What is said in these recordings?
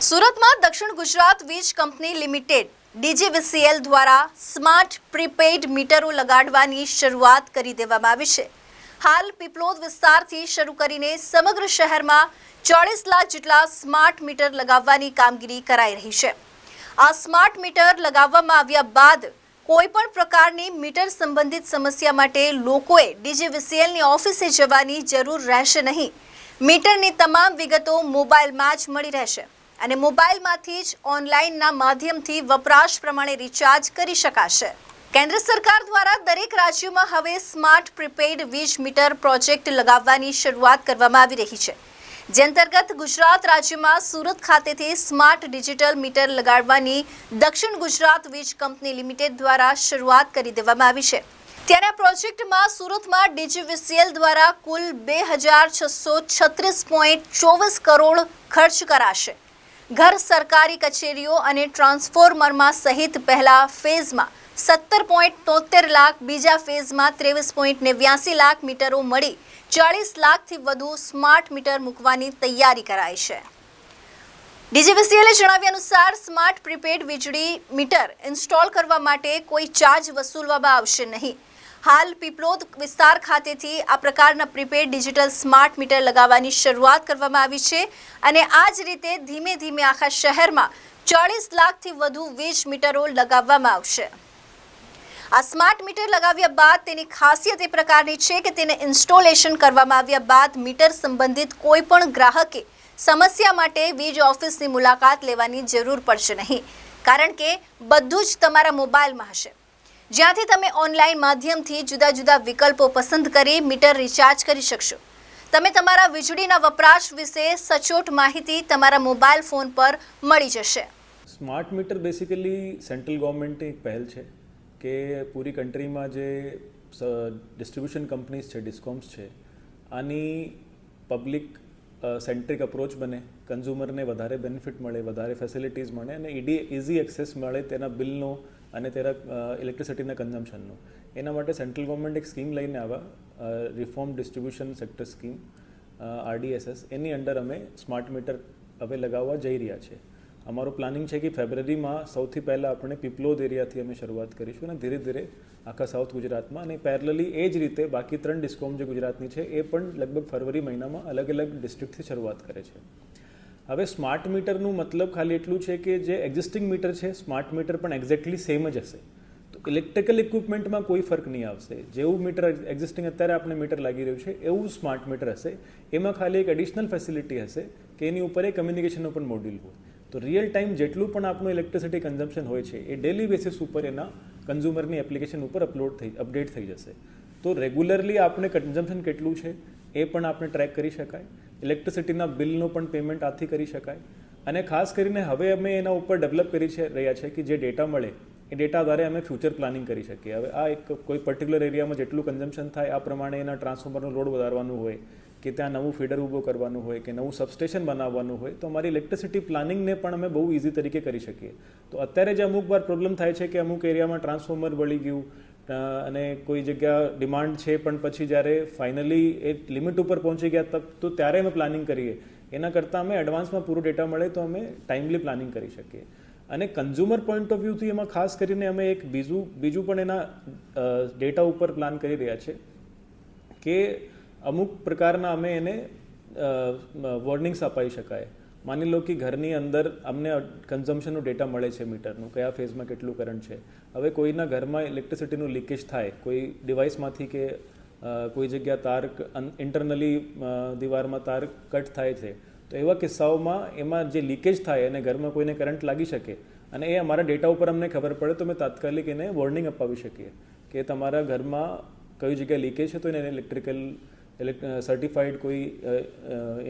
સુરતમાં Dakshin Gujarat Vij company limited DGVCL દ્વારા smart prepaid મીટરો લગાડવાની શરૂઆત કરી દેવામાં આવી છે. હાલ પીપલોદ વિસ્તારથી શરૂ કરીને સમગ્ર શહેરમાં ચોળીસ લાખ જેટલા સ્માર્ટ મીટર લગાવવાની કામગીરી કરાઈ રહી છે. આ સ્માર્ટ મીટર લગાવવામાં આવ્યા બાદ કોઈ પણ પ્રકારની મીટર સંબંધિત સમસ્યા માટે લોકોએ ડીજીવીસીએલની ઓફિસે જવાની જરૂર રહેશે નહીં. મીટરની તમામ વિગતો મોબાઈલમાં જ મળી રહેશે. અને મોબાઈલમાંથી જ ઓનલાઈનના માધ્યમથી વપરાશ પ્રમાણે રિચાર્જ કરી શકાશે. કેન્દ્ર સરકાર દ્વારા દરેક રાજ્યોમાં હવે સ્માર્ટ પ્રીપેડ વીજ મીટર પ્રોજેક્ટ લગાવવાની શરૂઆત કરવામાં આવી રહી છે. જે અંતર્ગત ગુજરાત રાજ્યમાં સુરત ખાતેથી સ્માર્ટ ડિજિટલ મીટર લગાડવાની દક્ષિણ ગુજરાત વીજ કંપની લિમિટેડ દ્વારા શરૂઆત કરી દેવામાં આવી છે. ત્યારે આ પ્રોજેક્ટમાં સુરતમાં ડીજીવીસીએલ દ્વારા કુલ બે હજાર છસો છત્રીસ પોઈન્ટ ચોવીસ કરોડ ખર્ચ કરાશે. ઘર સરકારી કચેરીઓ અને ટ્રાન્સફોર્મરમાં સહિત પહેલા ફેઝમાં સત્તર પોઈન્ટ તોતેર લાખ, બીજા ફેઝમાં ત્રેવીસ પોઈન્ટ નેવ્યાસી લાખ મીટરો મળી ચાળીસ લાખથી વધુ સ્માર્ટ મીટર મૂકવાની તૈયારી કરાઈ છે. ડીજીવીસીએલે જણાવ્યા અનુસાર સ્માર્ટ પ્રીપેડ વીજળી મીટર ઇન્સ્ટોલ કરવા માટે કોઈ ચાર્જ વસૂલવામાં આવશે નહીં. હાલ પીપલોદ વિસ્તાર ખાતેથી આ પ્રકારના પ્રીપેડ ડિજિટલ સ્માર્ટ મીટર લગાવવાની શરૂઆત કરવામાં આવી છે અને આ જ રીતે ધીમે ધીમે આખા શહેરમાં ચાળીસ લાખથી વધુ વીજ મીટરો લગાવવામાં આવશે. આ સ્માર્ટ મીટર લગાવ્યા બાદ તેની ખાસિયત એ પ્રકારની છે કે તેને ઇન્સ્ટોલેશન કરવામાં આવ્યા બાદ મીટર સંબંધિત કોઈ પણ ગ્રાહકે સમસ્યા માટે વીજ ઓફિસની મુલાકાત લેવાની જરૂર પડશે નહીં. કારણ કે બધું જ તમારા મોબાઈલમાં હશે. જ્યાંથી તમે ઓનલાઈન માધ્યમથી જુદા જુદા વિકલ્પો પસંદ કરી, મીટર રિચાર્જ કરી શકશો. તમે તમારા વીજળીના વપરાશ વિશે સચોટ માહિતી તમારા મોબાઈલ ફોન પર મળી જશે. સ્માર્ટ મીટર બેસિકલી સેન્ટ્રલ ગવર્મેન્ટની એક પહેલ છે કે પૂરી કન્ટ્રીમાં જે ડિસ્ટ્રીબ્યુશન કંપનીઝ છે ડિસ્કોમ્સ છે, આની પબ્લિક સેન્ટ્રિક અપ્રોચ બને કન્ઝ્યુમરને વધારે બેનિફિટ મળે, વધારે ફેસિલિટીઝ મળે અને ઈડી ઇઝી એક્સેસ મળે તેના બિલનો અને તેના ઇલેક્ટ્રિસિટીના કન્ઝમ્પશનનું એના માટે સેન્ટ્રલ ગવર્મેન્ટ એક સ્કીમ લઈને આવ્યા reform distribution sector scheme RDSS એની અંડર અમે સ્માર્ટ મીટર હવે લગાવવા જઈ રહ્યા છે અમારું પ્લાનિંગ છે કે ફેબ્રુઆરીમાં સૌથી પહેલાં આપણે પીપલોદ એરિયાથી અમે શરૂઆત કરીશું અને ધીરે ધીરે આખા સાઉથ ગુજરાતમાં અને પેરેલલી એ જ રીતે બાકી ત્રણ ડિસ્કોમ જે ગુજરાતની છે, એ પણ લગભગ ફરવરી મહિનામાં અલગ અલગ ડિસ્ટ્રિક્ટથી શરૂઆત કરે છે. હવે સ્માર્ટ મીટરનું મતલબ ખાલી એટલું છે કે જે એક્ઝિસ્ટિંગ મીટર છે, સ્માર્ટ મીટર પણ એક્ઝેક્ટલી સેમ જ હશે. તો ઇલેક્ટ્રિકલ ઇક્વિપમેન્ટમાં કોઈ ફરક નહીં આવશે. જેવું મીટર એક્ઝિસ્ટિંગ અત્યારે આપણે મીટર લાગી રહ્યું છે, એવું સ્માર્ટ મીટર હશે. એમાં ખાલી એક એડિશનલ ફેસિલિટી હશે કે એની ઉપર એ કમ્યુનિકેશનનું પણ મોડ્યુલ હોય. તો રિયલ ટાઈમ જેટલું પણ આપણું ઇલેક્ટ્રિસિટી કન્ઝમ્પશન હોય છે, એ ડેલી બેસિસ ઉપર એના કન્ઝ્યુમરની એપ્લિકેશન ઉપર અપલોડ થઈ અપડેટ થઈ જશે. તો રેગ્યુલરલી આપણે કન્ઝમ્પશન કેટલું છે? એ પણ આપણે ટ્રેક કરી શકાય. ઇલેક્ટ્રિસિટીના બિલનો પણ પેમેન્ટ આથી કરી શકાય. અને ખાસ કરીને હવે અમે એના ઉપર ડેવલપ કરી છે, રહ્યા છે કે જે ડેટા મળે, એ ડેટા આધારે અમે ફ્યુચર પ્લાનિંગ કરી શકીએ. હવે આ એક કોઈ પર્ટિક્યુલર એરિયામાં જેટલું કન્ઝમ્પશન થાય, આ પ્રમાણે એના ટ્રાન્સફોર્મરનો લોડ વધારવાનું હોય, કે ત્યાં નવું ફીડર ઊભો કરવાનું હોય, કે નવું સબસ્ટેશન બનાવવાનું હોય, તો અમારી ઇલેક્ટ્રિસિટી પ્લાનિંગને પણ અમે બહુ ઇઝી તરીકે કરી શકીએ. તો અત્યારે જે અમુક વાર પ્રોબ્લેમ થાય છે કે અમુક એરિયામાં ટ્રાન્સફોર્મર બળી ગયું અને કોઈ જગ્યા ડિમાન્ડ છે, પણ પછી જ્યારે ફાઇનલી એ લિમિટ ઉપર પહોંચી ગયા તક, તો ત્યારે અમે પ્લાનિંગ કરીએ. એના કરતાં અમે એડવાન્સમાં પૂરો ડેટા મળે તો અમે ટાઈમલી પ્લાનિંગ કરી શકીએ. અને કન્ઝ્યુમર પોઈન્ટ ઓફ વ્યૂથી એમાં ખાસ કરીને અમે એક બીજું બીજું પણ એના ડેટા ઉપર પ્લાન કરી રહ્યા છે કે અમુક પ્રકારના અમે એને વોર્નિંગ્સ અપાઈ શકાય. માની લો કે ઘરની અંદર અમને કન્ઝમ્પશનનો ડેટા મળે છે મીટરનું કયા ફેઝમાં કેટલું કરંટ છે. હવે કોઈના ઘરમાં ઇલેક્ટ્રિસિટીનું લીકેજ થાય, કોઈ ડિવાઇસમાંથી કે કોઈ જગ્યા તાર ઇન્ટરનલી દિવારમાં તાર કટ થાય છે, તો એવા કિસ્સાઓમાં એમાં જે લીકેજ થાય અને ઘરમાં કોઈને કરંટ લાગી શકે, અને એ અમારા ડેટા ઉપર અમને ખબર પડે, તો અમે તાત્કાલિક એને વોર્નિંગ અપાવી શકીએ, કે તમારા ઘરમાં કઈ જગ્યાએ લીકેજ છે, તો એને ઇલેક્ટ્રિકલ સર્ટિફાઈડ કોઈ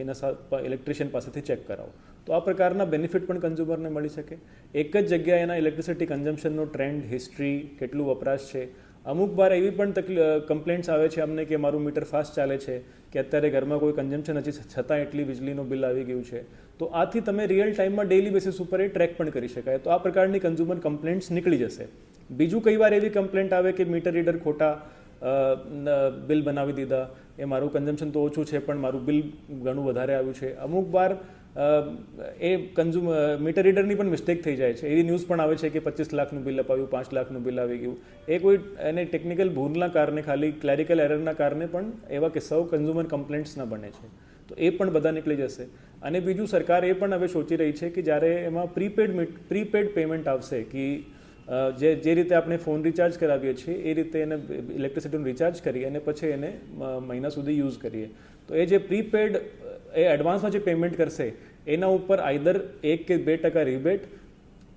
એના ઇલેક્ટ્રિશિયન પાસેથી ચેક કરાવો. તો આ પ્રકારના બેનિફિટ પણ કન્ઝ્યુમરને મળી શકે. એક જ જગ્યાએ એના ઇલેક્ટ્રિસિટી કન્ઝમ્પશનનો ટ્રેન્ડ હિસ્ટ્રી કેટલું વપરાશ છે. અમુક વાર એવી પણ તકલીફ કમ્પ્લેન્ટ્સ આવે છે અમને કે મારું મીટર ફાસ્ટ ચાલે છે, કે અત્યારે ઘરમાં કોઈ કન્ઝમ્પશન હજી છતાં એટલી વીજળીનું બિલ આવી ગયું છે. તો આથી તમે રિયલ ટાઈમમાં ડેઇલી બેસિસ ઉપર એ ટ્રેક પણ કરી શકાય. તો આ પ્રકારની કન્ઝ્યુમર કમ્પ્લેન્ટ્સ નીકળી જશે. બીજું કઈ વાર એવી કમ્પ્લેન્ટ આવે કે મીટર રીડર ખોટા બિલ બનાવી દીધા. એ મારું કન્ઝમ્પશન તો ઓછું છે, પણ મારું બિલ ઘણું વધારે આવ્યું છે. અમુક વાર એ કન્ઝ્યુમ મીટર રીડરની પણ મિસ્ટેક થઈ જાય છે. એવી ન્યૂઝ પણ આવે છે કે પચીસ લાખનું બિલ અપાવ્યું પાંચ લાખનું બિલ આવી ગયું. એ કોઈ, એને ટેકનિકલ ભૂલના કારણે, ખાલી ક્લેરિકલ એરરના કારણે પણ એવા કિસ્સાઓ કન્ઝ્યુમર કમ્પ્લેન્ટ્સના બને છે. તો એ પણ બધા નીકળી જશે. અને બીજું સરકાર એ પણ હવે સોચી રહી છે કે જ્યારે એમાં પ્રીપેડ પ્રીપેડ પેમેન્ટ આવશે, કે જે જે રીતે આપણે ફોન રિચાર્જ કરાવીએ છીએ, એ રીતે એને ઇલેક્ટ્રિસિટીનું રિચાર્જ કરીએ અને પછી એને મહિના સુધી યુઝ કરીએ. તો એ જે પ્રીપેડ, એ એડવાન્સમાં જે પેમેન્ટ કરશે, એના ઉપર આઈધર એક કે બે ટકા રિબેટ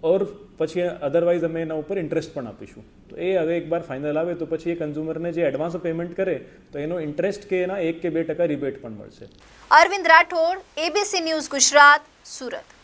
ઓર પછી અધરવાઇઝ અમે એના ઉપર ઇન્ટરેસ્ટ પણ આપીશું. તો એ હવે એકવાર ફાઇનલ આવે તો પછી એ કન્ઝ્યુમરને જે એડવાન્સ પેમેન્ટ કરે, તો એનો ઇન્ટરેસ્ટ કે એના એક કે બે ટકા રિબેટ પણ મળશે. Arvind Rathod ABC news Gujarat, Surat.